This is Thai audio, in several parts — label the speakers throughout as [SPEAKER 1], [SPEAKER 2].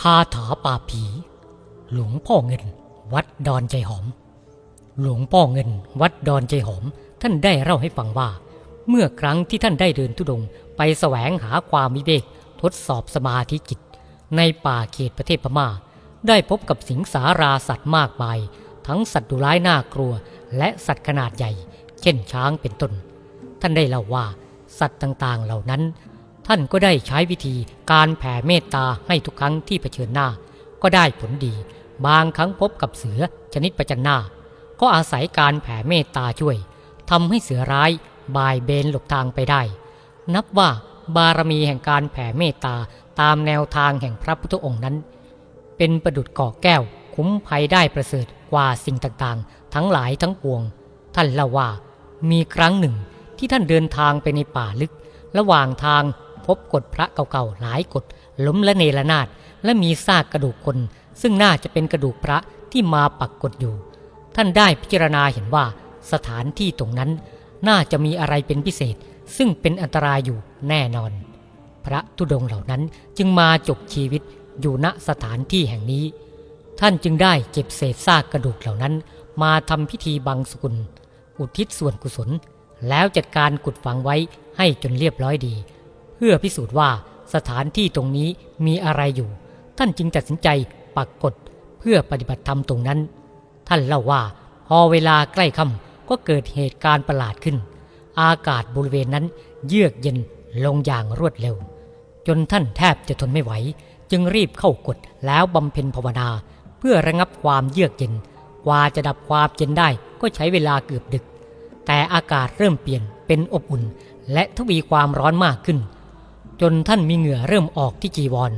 [SPEAKER 1] คาถาป่าผี หลวงพ่อเงิน วัดดอนใจหอม หลวงพ่อเงิน วัดดอนใจหอม ท่านได้เล่าให้ฟังว่า เมื่อครั้งที่ท่านได้เดินทุดง ไปแสวงหาความวิเวกทดสอบสมาธิจิต ในป่าเขตประเทศพม่า ได้พบกับสิงสาราสัตว์มากมาย ทั้งสัตว์ดุร้ายน่ากลัว และสัตว์ขนาดใหญ่ เช่นช้างเป็นต้น ท่านได้เล่าว่า สัตว์ต่างๆเหล่านั้น ท่านก็ได้ใช้วิธีการแผ่เมตตาให้ทุกครั้งที่เผชิญหน้า ก็ได้ผลดี บางครั้งพบกับเสือชนิดประจันหน้า ก็อาศัยการแผ่เมตตาช่วยทำให้เสือร้ายบายเบนหลบทางไปได้ นับว่าบารมีแห่งการแผ่เมตตาตามแนวทางแห่งพระพุทธองค์นั้น เป็นประดุดเกาะแก้ว คุ้มภัยได้ประเสริฐกว่าสิ่งต่างๆ ทั้งหลายทั้งปวง ท่านเล่าว่ามีครั้งหนึ่งที่ท่านเดินทางไปในป่าลึก ระหว่างทาง พบกฎพระเก่าๆหลายกฎล้มและเนรนาดและมีซากกระดูกคน ซึ่งน่าจะเป็นกระดูกพระที่มาปักกฎอยู่ ท่านได้พิจารณาเห็นว่าสถานที่ตรงนั้น น่าจะมีอะไรเป็นพิเศษ ซึ่งเป็นอันตรายอยู่แน่นอน พระธุดงเหล่านั้นจึงมาจบชีวิตอยู่ณสถานที่แห่งนี้ ท่านจึงได้เก็บเศษซากกระดูกเหล่านั้น มาทำพิธีบังสกุล อุทิศส่วนกุศล แล้วจัดการกุดฝังไว้ให้จนเรียบร้อยดี พื่อพิสูจน์ว่าสถานที่ตรงนี้มีอะไรอยู่ ท่านจึงตัดสินใจปักกฎเพื่อปฏิบัติธรรมตรงนั้น ท่านเล่าว่าพอเวลาใกล้ค่ำก็เกิดเหตุการณ์ประหลาดขึ้น อากาศบริเวณนั้นเยือกเย็นลงอย่างรวดเร็ว จนท่านแทบจะทนไม่ไหว จึงรีบเข้ากดแล้วบำเพ็ญภาวนา เพื่อระงับความเยือกเย็น กว่าจะดับความเย็นได้ก็ใช้เวลาเกือบดึก แต่อากาศเริ่มเปลี่ยนเป็นอบอุ่น และทวีความร้อนมากขึ้น จนท่านมีเหงื่อเริ่มออกที่จีวร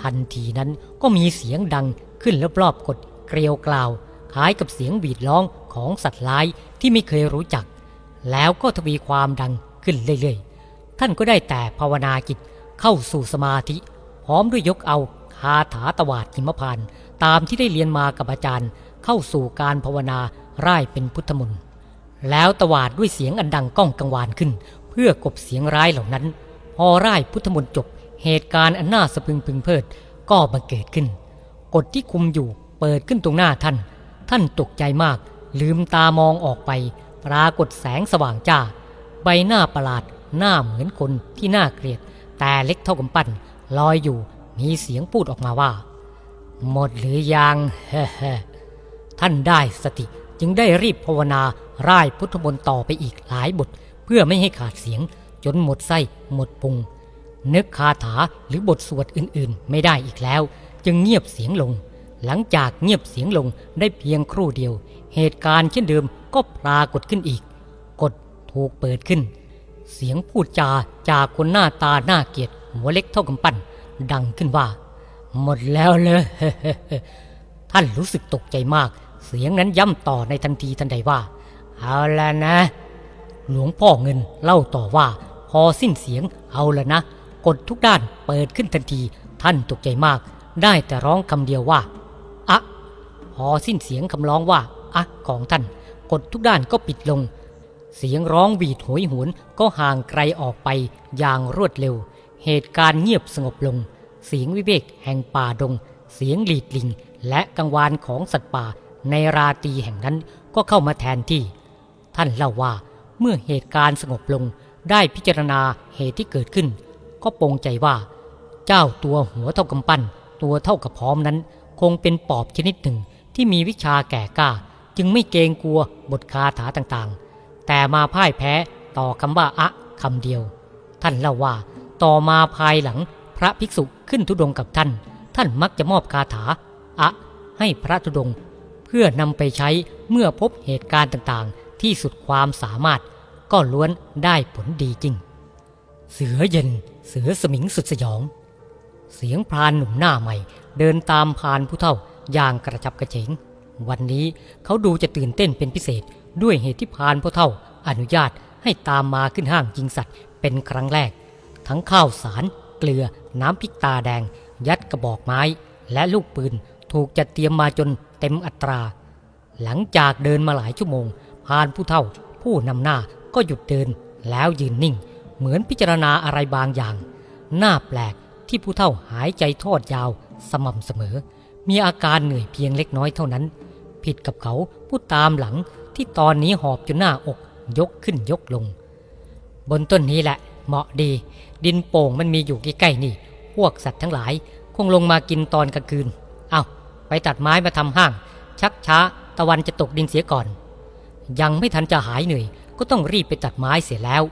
[SPEAKER 1] ทันทีนั้นก็มีเสียงดังขึ้นรอบๆกดเกลียวกล่าวคล้ายกับเสียงหวีดร้องของสัตว์ร้ายที่ไม่เคยรู้จัก แล้วก็ทวีความดังขึ้นเรื่อยๆ ท่านก็ได้แต่ภาวนาจิตเข้าสู่สมาธิ พร้อมด้วยยกเอาคาถาตวาดหิมพานตามที่ได้เรียนมากับอาจารย์ เข้าสู่การภาวนาร่ายเป็นพุทธมนต์แล้วตวาดด้วยเสียงอันดังก้องกังวานขึ้น เพื่อกบเสียงร้ายเหล่านั้น พอร่ายพุทธมนต์จบ เหตุการณ์อันน่าสะพึงพึงเพิด ก็บังเกิดขึ้น กฎที่คุมอยู่เปิดขึ้นตรงหน้าท่าน ท่านตกใจมาก ลืมตามองออกไป ปรากฏแสงสว่างจ้า ใบหน้าประหลาด หน้าเหมือนคนที่น่าเกลียด แต่เล็กเท่ากำปั้นลอยอยู่มีเสียงพูดออกมาว่า หมดหรือยังเฮ้เฮ้ท่านได้สติจึงได้รีบภาวนาร่ายพุทธมนต์ต่อไปอีกหลายบท เพื่อไม่ให้ขาดเสียง จนหมดไส้หมดพุง นึกคาถาหรือบทสวดอื่นๆ ไม่ได้อีกแล้ว จึงเงียบเสียงลง หลังจากเงียบเสียงลงได้เพียงครู่เดียว เหตุการณ์เช่นเดิมก็ปรากฏขึ้นอีกกฎถูกเปิดขึ้น เสียงพูดจาจากคนหน้าตาหน้าเกลียดหัวเล็กเท่ากำปั้นดังขึ้นว่า หมดแล้วเลยท่านรู้สึกตกใจมาก เสียงนั้นย้ำต่อในทันทีทันใดว่า เอาละนะ หลวงพ่อเงินเล่าต่อว่า พอสิ้นเสียงเอาละนะ กดทุกด้านเปิดขึ้นทันที ท่านตกใจมาก ได้แต่ร้องคำเดียวว่าอะพอสิ้นเสียงคำร้องว่าอะของท่าน กดทุกด้านก็ปิดลง เสียงร้องหวีดโหยหวนก็ห่างไกลออกไปอย่างรวดเร็ว เหตุการณ์เงียบสงบลง เสียงวิเวกแห่งป่าดง เสียงหลีดลิง และกังวานของสัตว์ป่าในราตรีแห่งนั้นก็เข้ามาแทนที่ ท่านเล่าว่าเมื่อเหตุการณ์สงบลง ได้พิจารณาเหตุที่เกิดขึ้น ก็ปรงใจว่า เจ้าตัวหัวเท่ากำปั้น ตัวเท่ากับพร้อมนั้น คงเป็นปอบชนิดหนึ่งที่มีวิชาแก่กล้า จึงไม่เกรงกลัวบทคาถาต่างๆ แต่มาพ่ายแพ้ต่อคำว่าอะคำเดียว ท่านเล่าว่า ต่อมาภายหลังพระภิกษุขึ้นทุดงกับท่าน ท่านมักจะมอบคาถา อะให้พระธุดง เพื่อนำไปใช้เมื่อพบเหตุการณ์ต่างๆ ที่สุดความสามารถ ก็ล้วนได้ผลดีจริง เสือเย็นเสือสมิงสุดสยอง เสียงพรานหนุ่มหน้าใหม่ เดินตามพรานผู้เฒ่าอย่างกระจับกระเฉง วันนี้เขาดูจะตื่นเต้นเป็นพิเศษด้วยเหตุที่พรานผู้เฒ่าอนุญาตให้ตามมาขึ้นห้างยิงสัตว์เป็นครั้งแรก ทั้งข้าวสาร เกลือ น้ำพริกตาแดง ยัดกระบอกไม้ และลูกปืนถูกจัดเตรียมมาจนเต็มอัตรา หลังจากเดินมาหลายชั่วโมงพรานผู้เฒ่าผู้นำหน้า ก็หยุดเดินแล้วยืนนิ่ง เหมือนพิจารณาอะไรบางอย่าง หน้าแปลกที่ผู้เฒ่าหายใจทอดยาวสม่ำเสมอ มีอาการเหนื่อยเพียงเล็กน้อยเท่านั้น ผิดกับเขาผู้ตามหลังที่ตอนนี้หอบจนหน้าอกยกขึ้นยกลง บนต้นนี้แหละ เหมาะดี ดินโป่งมันมีอยู่ใกล้ๆนี่ พวกสัตว์ทั้งหลาย คงลงมากินตอนกลางคืน เอาไปตัดไม้มาทำห้าง ชักช้าตะวันจะตกดินเสียก่อน ยังไม่ทันจะหายเหนื่อย ก็ต้องรีบไปตัดไม้เสียแล้ว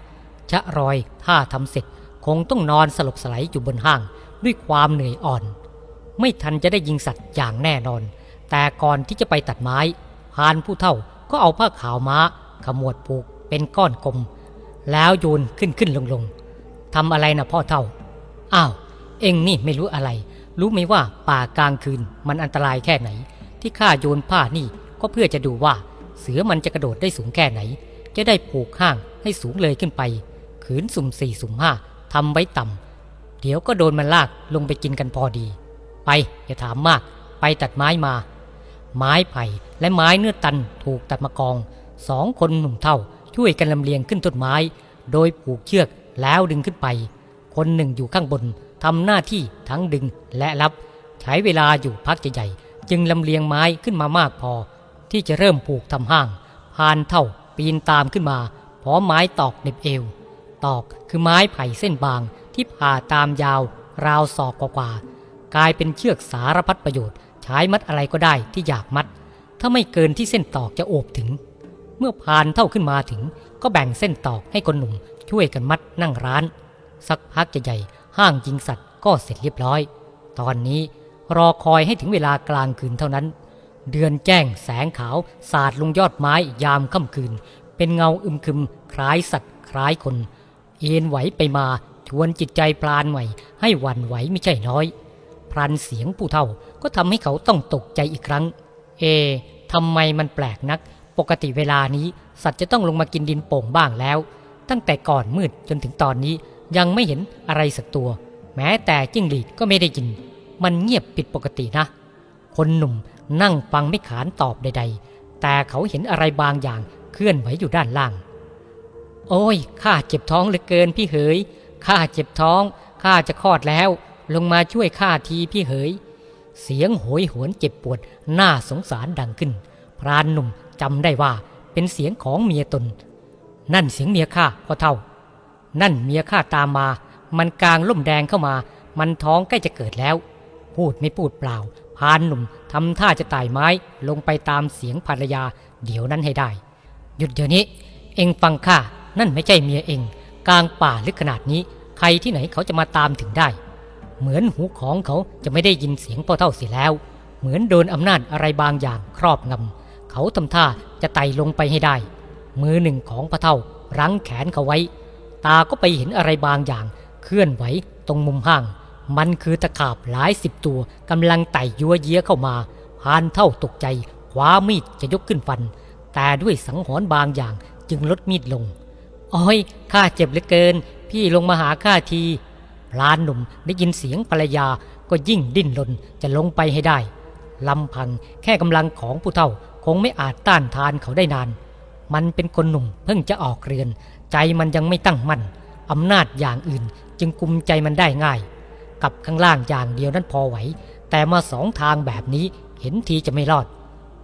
[SPEAKER 1] ชะรอยถ้าทำเสร็จคงต้องนอนสลบสลายอยู่บนห้างด้วยความเหนื่อยอ่อน ไม่ทันจะได้ยิงสัตว์อย่างแน่นอน แต่ก่อนที่จะไปตัดไม้พานผู้เฒ่าก็เอาผ้าขาวม้า ขมวดผูกเป็นก้อนกลม แล้วโยนขึ้นขึ้นลงลงทำอะไรนะพ่อเฒ่า อ้าว เอ็งนี่ไม่รู้อะไร รู้ไหมว่าป่ากลางคืนมันอันตรายแค่ไหน ที่ข้าโยนผ้านี่ก็เพื่อจะดูว่า เสือมันจะกระโดดได้สูงแค่ไหน จะได้ผูกห้างให้สูงเลยขึ้นไป ขืนสุ่มสี่สุ่มห้าทำไว้ต่ำเดี๋ยวก็โดนมันลากลงไปกินกันพอดี ไปอย่าถามมาก ไปตัดไม้มา ไม้ไผ่และไม้เนื้อตันถูกตัดมากองสองคนหนุ่มเท่าช่วยกันลำเลียงขึ้นต้นไม้ โดยผูกเชือกแล้วดึงขึ้นไป คนหนึ่งอยู่ข้างบนทำหน้าที่ทั้งดึงและรับ ใช้เวลาอยู่พักใหญ่ๆจึงลำเลียงไม้ขึ้นมามากพอ ที่จะเริ่มผูกทำห้าง พานเท่า ปีนตามขึ้นมาพร้อมไม้ตอกเน็บเอว ตอกคือไม้ไผ่เส้นบางที่ผ่าตามยาว ราวศอกกว่าๆกลายเป็นเชือกสารพัดประโยชน์ ใช้มัดอะไรก็ได้ที่อยากมัด ถ้าไม่เกินที่เส้นตอกจะโอบถึง เมื่อพานเท่าขึ้นมาถึง ก็แบ่งเส้นตอกให้คนหนุ่มช่วยกันมัดนั่งร้าน สักพักใหญ่ๆห้างยิงสัตว์ก็เสร็จเรียบร้อย ตอนนี้รอคอยให้ถึงเวลากลางคืนเท่านั้น เดือนแจ้งแสงขาวสาดลงยอดไม้ยามค่ำคืน เป็นเงาอึมครึม คล้ายสัตว์ คล้ายคน เอ็นไหวไปมาชวนจิตใจพลานใหม่ ให้หวั่นไหวไม่ใช่น้อย พลันเสียงผู้เฒ่าก็ทำให้เขาต้องตกใจอีกครั้ง เอทำไมมันแปลกนัก ปกติเวลานี้สัตว์จะต้องลงมากินดินโป่งบ้างแล้ว ตั้งแต่ก่อนมืดจนถึงตอนนี้ยังไม่เห็นอะไรสักตัว แม้แต่จิ้งหรีดก็ไม่ได้ยิน มันเงียบผิดปกตินะ คนหนุ่ม นั่งฟังไม่ขานตอบใด ๆ แต่เขาเห็นอะไรบางอย่างเคลื่อนไหวอยู่ด้านล่าง โอ้ยข้าเจ็บท้องเหลือเกินพี่เหยข้าเจ็บท้องข้าจะคลอดแล้ว ลงมาช่วยข้าทีพี่เหย เสียงโหยหวนเจ็บปวดน่าสงสารดังขึ้น พรานหนุ่มจำได้ว่าเป็นเสียงของเมียตน นั่นเสียงเมียข้าพ่อเท่า นั่นเมียข้าตามมา มันกลางล่มแดงเข้ามา มันท้องใกล้จะเกิดแล้ว พูดไม่พูดเปล่า พานหนุ่มทำท่าจะไต่ไม้ลงไปตามเสียงภรรยาเดี๋ยวนั้นให้ได้ หยุดเดี๋ยวนี้ เองฟังข้านั่นไม่ใช่เมียเอง กลางป่าลึกขนาดนี้ ใครที่ไหนเขาจะมาตามถึงได้ เหมือนหูของเขาจะไม่ได้ยินเสียงพ่อเท่าเสียแล้ว เหมือนโดนอำนาจอะไรบางอย่างครอบงำเขาทำท่าจะไต่ลงไปให้ได้ มือหนึ่งของพ่อเท่ารั้งแขนเขาไว้ ตาก็ไปเห็นอะไรบางอย่าง เคลื่อนไหวตรงมุมห้าง มันคือตะขาบหลายสิบตัวกำลังไต่ยัวเยียเข้ามาพานเท่าตกใจคว้ามีดจะยกขึ้นฟัน แต่ด้วยสังหรณ์บางอย่างจึงลดมีดลงอ้อยข้าเจ็บเหลือเกิน พี่ลงมาหาข้าทีพลานหนุ่มได้ยินเสียงภรรยาก็ยิ่งดิ้นรนจะลงไปให้ได้ลำพังแค่กำลังของผู้เฒ่าคงไม่อาจต้านทานเขาได้นาน มันเป็นคนหนุ่มเพิ่งจะออกเรือน ใจมันยังไม่ตั้งมั่นอำนาจอย่างอื่นจึงกุมใจมันได้ง่าย กับข้างล่างอย่างเดียวนั้นพอไหว แต่มาสองทางแบบนี้เห็นทีจะไม่รอด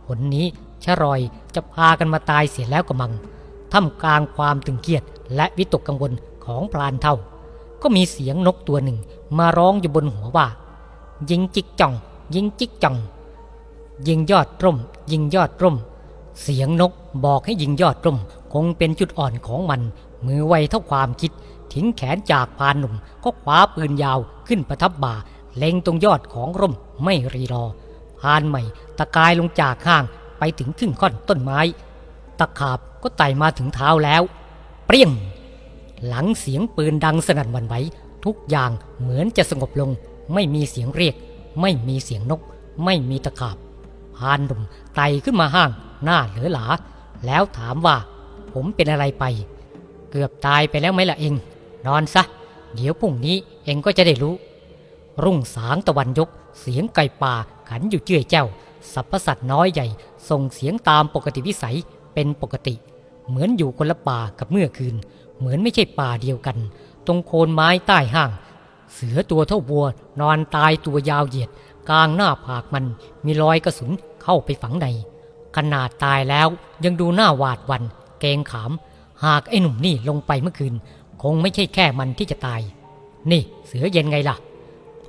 [SPEAKER 1] ผลนี้ชะรอยจะพากันมาตายเสียแล้วก็มังท่ามกลางความตึงเครียดและวิตกกังวลของพลานเท่า ก็มีเสียงนกตัวหนึ่งมาร้องอยู่บนหัวว่า ยิงจิกจ่อง ยิงจิกจ่อง ยิงยอดร่ม ยิงยอดร่ม เสียงนกบอกให้ยิงยอดร่ม คงเป็นจุดอ่อนของมัน มือไวเท่าความคิด ทิ้งแขนจากพานหนุ่มก็คว้าปืนยาวขึ้นประทับบ่า เล็งตรงยอดของร่มไม่รีรอ พานใหม่ตะกายลงจากข้างไปถึงครึ่งค่อนต้นไม้ ตะขาบก็ไต่มาถึงเท้าแล้ว เปรี้ยง หลังเสียงปืนดังสนั่นหวันไหวทุกอย่างเหมือนจะสงบลง ไม่มีเสียงเรียก ไม่มีเสียงนก ไม่มีตะขาบพานหนุ่มไต่ขึ้นมาห้าง หน้าเหลือหลา แล้วถามว่า ผมเป็นอะไรไป เกือบตายไปแล้วไหมล่ะเอง นอนซะ เดี๋ยวพรุ่งนี้เองก็จะได้รู้ รุ่งสางตะวันยก เสียงไก่ป่าขันอยู่เจื่อยเจ้าสรรพสัตว์น้อยใหญ่ ส่งเสียงตามปกติวิสัยเป็นปกติ เหมือนอยู่คนละป่ากับเมื่อคืน เหมือนไม่ใช่ป่าเดียวกัน ตรงโคนไม้ใต้ห้าง เสือตัวเท่าวัวนอนตายตัวยาวเหยียด กลางหน้าผากมันมีรอยกระสุนเข้าไปฝังในขนาดตายแล้วยังดูหน้าหวาดวันเกงขาม หากไอ้หนุ่มนี่ลงไปเมื่อคืน คงไม่ใช่แค่มันที่จะตาย นี่เสือเย็นไงล่ะ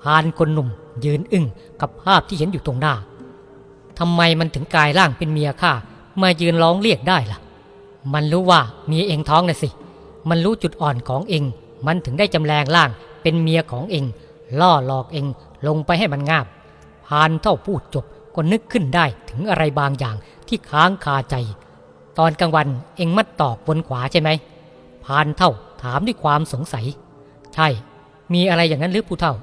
[SPEAKER 1] พานคนหนุ่มยืนอึ้งกับภาพที่เห็นอยู่ตรงหน้าทำไมมันถึงกลายร่างเป็นเมียข้ามายืนร้องเรียกได้ล่ะ มันรู้ว่าเมียเองท้องน่ะสิ มันรู้จุดอ่อนของเอง มันถึงได้จำแรงร่างเป็นเมียของเอง ล่อหลอกเองลงไปให้มันงาบพานเท่าพูดจบก็นึกขึ้นได้ถึงอะไรบางอย่างที่ค้างคาใจ ตอนกลางวันเองมัดตอกบนขวาใช่ไหมพานเท่า ถามด้วยความสงสัย ใช่ มีอะไรอย่างนั้นหรือผู้เท่า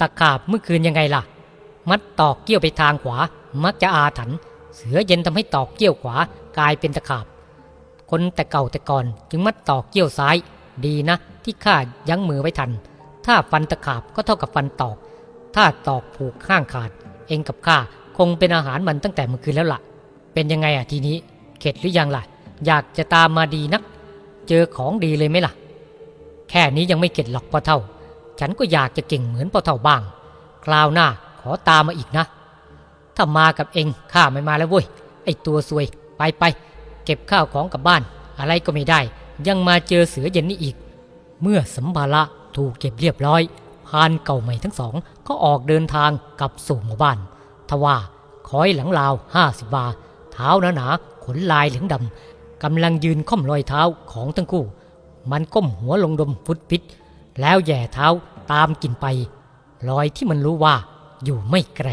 [SPEAKER 1] ตะขาบเมื่อคืนยังไงล่ะ มัดตอกเกี้ยวไปทางขวา มักจะอาถรรพ์เสือเย็นทำให้ตอกเกี้ยวขวากลายเป็นตะขาบ คนแต่เก่าแต่ก่อนจึงมัดตอกเกี้ยวซ้าย ดีนะ ที่ข้ายั้งมือไว้ทัน ถ้าฟันตะขาบก็เท่ากับฟันตอก ถ้าตอกผูกข้างขาด เองกับข้าคงเป็นอาหารมันตั้งแต่เมื่อคืนแล้วล่ะ เป็นยังไงอะทีนี้ เข็ดหรือยังล่ะ อยากจะตามมาดีนัก เจอของดีเลยไหมล่ะ ค่นี้ยังไม่เข็ดหรอกพ่อเท่า ฉันก็อยากจะเก่งเหมือนพ่อเท่าบ้าง คราวหน้าขอตามมาอีกนะ ถ้ามากับเองข้าไม่มาแล้วเว้ย ไอตัวซวย ไปไปเก็บข้าวของกลับบ้าน อะไรก็ไม่ได้ ยังมาเจอเสือเย็นนี่อีก เมื่อสัมภาระถูกเก็บเรียบร้อย พานเก่าใหม่ทั้งสองก็ออกเดินทางกลับสู่หมู่บ้าน ทว่าคอยหลังลาวห้าสิบบาเท้าหนาหนาๆขนลายเหลืองดำกำลังยืนค่อมรอยเท้าของทั้งคู่ มันก้มหัวลงดมฟุตปิดแล้วแย่เท้าตามกินไป รอยที่มันรู้ว่าอยู่ไม่ไกล